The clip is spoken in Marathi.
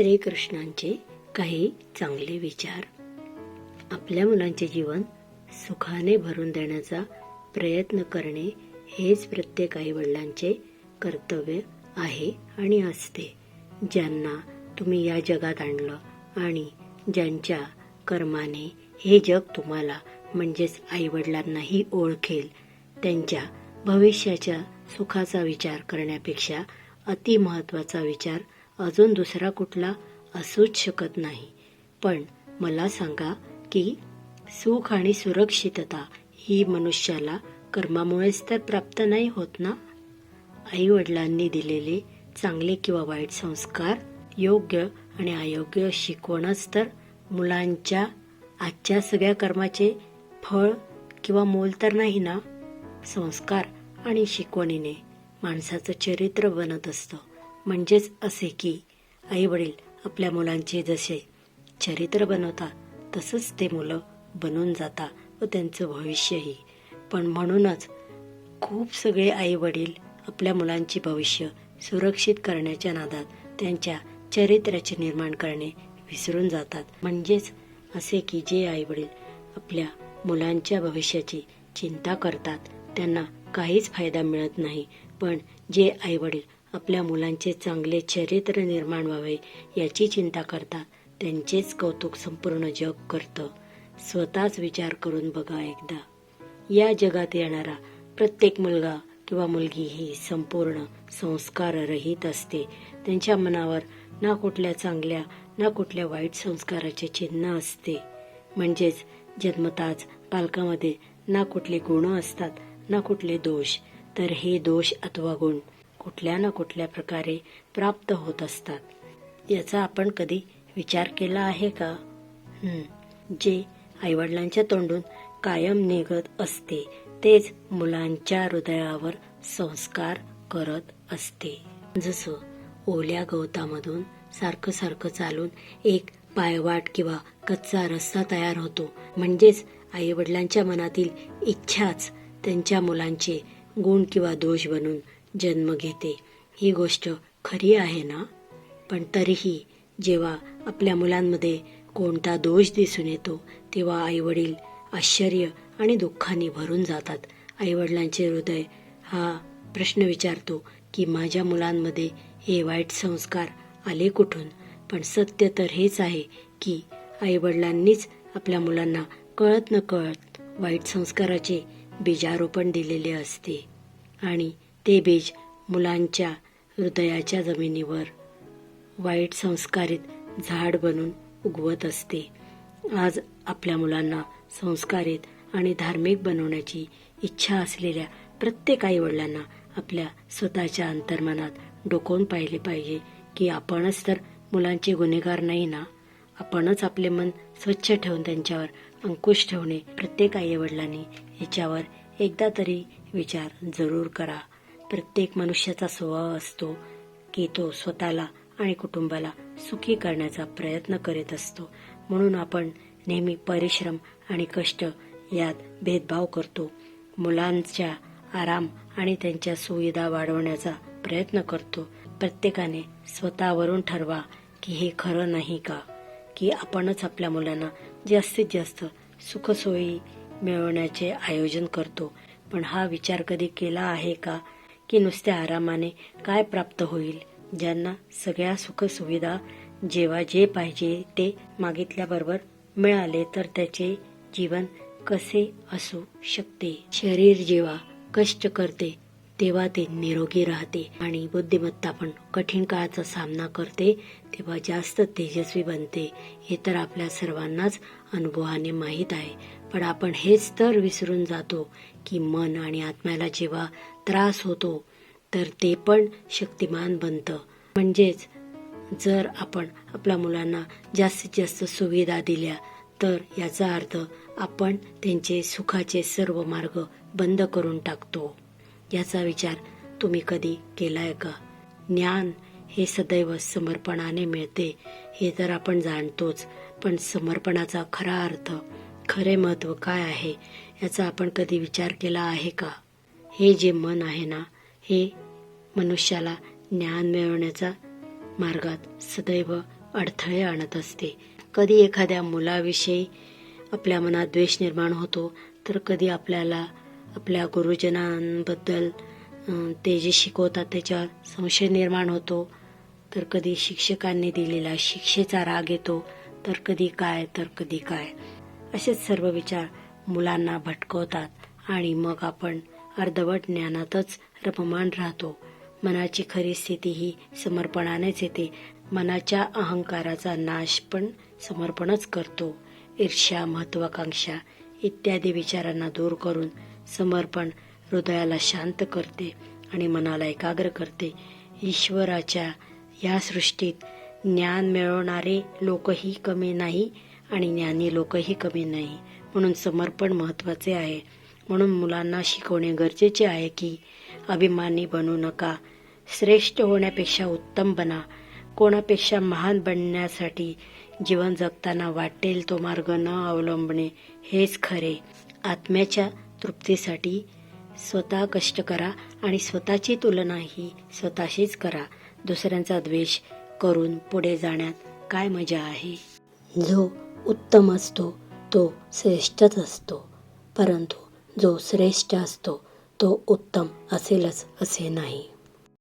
श्रीकृष्णांचे काही चांगले विचार. आपल्या मुलांचे जीवन सुखाने भरून देण्याचा प्रयत्न करणे हेच प्रत्येक आई वडिलांचे कर्तव्य आहे आणि असते. ज्यांना तुम्ही या जगात आणलं आणि ज्यांच्या कर्माने हे जग तुम्हाला म्हणजेच आई वडिलांनाही ओळखेल त्यांच्या भविष्याच्या सुखाचा विचार करण्यापेक्षा अतिमहत्वाचा विचार अजून दुसरा कुठला असूच शकत नाही. पण मला सांगा की सुख आणि सुरक्षितता ही मनुष्याला कर्मामुळेच तर प्राप्त नाही होत ना? आई वडिलांनी दिलेले चांगले किंवा वाईट संस्कार योग्य आणि अयोग्य शिकवणच तर मुलांच्या आजच्या सगळ्या कर्माचे फळ किंवा मोल तर नाही ना? संस्कार आणि शिकवणीने माणसाचं चरित्र बनत असतं. म्हणजेच असे की आई वडील आपल्या मुलांचे जसे चरित्र बनवतात तसंच ते मुलं बनून जातात व त्यांचं भविष्यही. पण म्हणूनच खूप सगळे आई वडील आपल्या मुलांचे भविष्य सुरक्षित करण्याच्या नादात त्यांच्या चरित्राचे निर्माण करणे विसरून जातात. म्हणजेच असे की जे आई वडील आपल्या मुलांच्या भविष्याची चिंता करतात त्यांना काहीच फायदा मिळत नाही. पण जे आई वडील आपल्या मुलांचे चांगले चरित्र निर्माण व्हावे याची चिंता करतात त्यांचेच कौतुक संपूर्ण जग करतं. स्वतःच विचार करून बघा एकदा. या जगात येणारा प्रत्येक मुलगा किंवा मुलगी ही संपूर्ण संस्काररहित असते. त्यांच्या मनावर ना कुठल्या चांगल्या ना कुठल्या वाईट संस्काराचे चिन्ह असते. म्हणजेच जन्मताच बालकामध्ये ना कुठले गुण असतात ना कुठले दोष. तर हे दोष अथवा गुण कुठल्या ना कुठल्या प्रकारे प्राप्त होत असतात. याचा आपण कधी विचार केला आहे का? जे आईवडिलांच्या तोंडून कायम निघत असते तेच मुलांच्या हृदयावर संस्कार करत असते. जसं ओल्या गवतामधून सारखं सारखं चालून एक पायवाट किंवा कच्चा रस्ता तयार होतो. म्हणजेच आई वडिलांच्या मनातील इच्छाच त्यांच्या मुलांचे गुण किंवा दोष बनून जन्म घेते. ही गोष्ट खरी आहे ना? पण तरीही जेव्हा आपल्या मुलांमध्ये कोणता दोष दिसून येतो तेव्हा आई वडील आश्चर्य आणि दुःखाने भरून जातात. आई वडिलांचे हृदय हा प्रश्न विचारतो की माझ्या मुलांमध्ये हे वाईट संस्कार आले कुठून? पण सत्य तर हेच आहे की आई वडिलांनीच आपल्या मुलांना कळत न कळत वाईट संस्काराचे बीजारोपण दिलेले असते. आणि ते बीज मुलांच्या हृदयाच्या जमिनीवर वाईट संस्कारित झाड बनून उगवत असते. आज आपल्या मुलांना संस्कारित आणि धार्मिक बनवण्याची इच्छा असलेल्या प्रत्येक आई वडिलांना आपल्या स्वतःच्या अंतर्मनात डोकवून पाहिले पाहिजे की आपणच तर मुलांचे गुन्हेगार नाही ना? आपणच आपले मन स्वच्छ ठेवून त्यांच्यावर अंकुश ठेवणे प्रत्येक आई वडिलांनी याच्यावर एकदा तरी विचार जरूर करा. प्रत्येक मनुष्याचा स्वभाव असतो की तो स्वतःला आणि कुटुंबाला सुखी करण्याचा प्रयत्न करीत असतो. म्हणून आपण नेहमी परिश्रम आणि कष्ट यात भेदभाव करतो. मुलांच्या आराम आणि त्यांच्या सुविधा वाढवण्याचा प्रयत्न करतो. प्रत्येकाने स्वतःवरून ठरवा की हे खरं नाही का? की आपणच आपल्या मुलांना जास्तीत जास्त सुखसोयी मिळवण्याचे आयोजन करतो. पण हा विचार कधी केला आहे का? की नुसत्या आरामाने काय प्राप्त होईल? ज्यांना सगळ्या सुखसुविधा जेव्हा जे पाहिजे ते मागितल्याबरोबर मिळाले तर त्याचे जीवन कसे असू शकते? शरीर जेव्हा कष्ट करते तेव्हा ते निरोगी राहते आणि बुद्धिमत्ता पण कठीण काळाचा सामना करते तेव्हा जास्त तेजस्वी बनते. हे तर आपल्या सर्वांनाच अनुभवाने माहीत आहे. पण आपण हेच तर विसरून जातो की मन आणि आत्म्याला जेव्हा त्रास होतो तर ते पण शक्तिमान बनतं. म्हणजेच जर आपण आपल्या मुलांना जास्तीत जास्त सुविधा दिल्या तर याचा अर्थ आपण त्यांचे सुखाचे सर्व मार्ग बंद करून टाकतो. याचा विचार तुम्ही कधी केलाय का? ज्ञान हे सदैव समर्पणाने मिळते हे तर आपण जाणतोच पण समर्पणाचा खरा अर्थ खरे महत्त्व काय आहे याचा आपण कधी विचार केला आहे का? हे जे मन आहे ना हे मनुष्याला ज्ञान मिळवण्याचा मार्गात सदैव अडथळे आणत असते. कधी एखाद्या मुलाविषयी आपल्या मनात द्वेष निर्माण होतो तर कधी आपल्याला आपल्या गुरुजनांबद्दल ते जे शिकवतात त्याच्यावर संशय निर्माण होतो. तर कधी शिक्षकांनी दिलेला शिक्षेचा राग येतो तर कधी काय तर कधी काय. असेच सर्व विचार मुलांना भटकवतात आणि मग आपण अर्धवट ज्ञानातच रपमान राहतो. मनाची खरी स्थिती ही समर्पणानेच येते. मनाच्या अहंकाराचा नाश पण समर्पणच करतो. ईर्ष्या महत्वाकांक्षा इत्यादी विचारांना दूर करून समर्पण हृदयाला शांत करते आणि मनाला एकाग्र करते. ईश्वराच्या या सृष्टीत ज्ञान मिळवणारे लोकही कमी नाही आणि ज्ञानी लोकही कमी नाही. म्हणून समर्पण महत्त्वाचे आहे. म्हणून मुलांना शिकवणे गरजेचे आहे की अभिमानी बनू नका. श्रेष्ठ होण्यापेक्षा उत्तम बना. कोणापेक्षा महान बनण्यासाठी जीवन जगताना वाटेल तो मार्ग न अवलंबणे हेच खरे. आत्म्याच्या तृप्तीसाठी स्वतः कष्ट करा आणि स्वतःची तुलना ही स्वतःशीच करा. दुसऱ्यांचा द्वेष करून पुढे जाण्यात काय मजा आहे? जो उत्तम असतो तो श्रेष्ठच असतो. परंतु जो श्रेष्ठ असतो तो उत्तम असेलच असे नाही.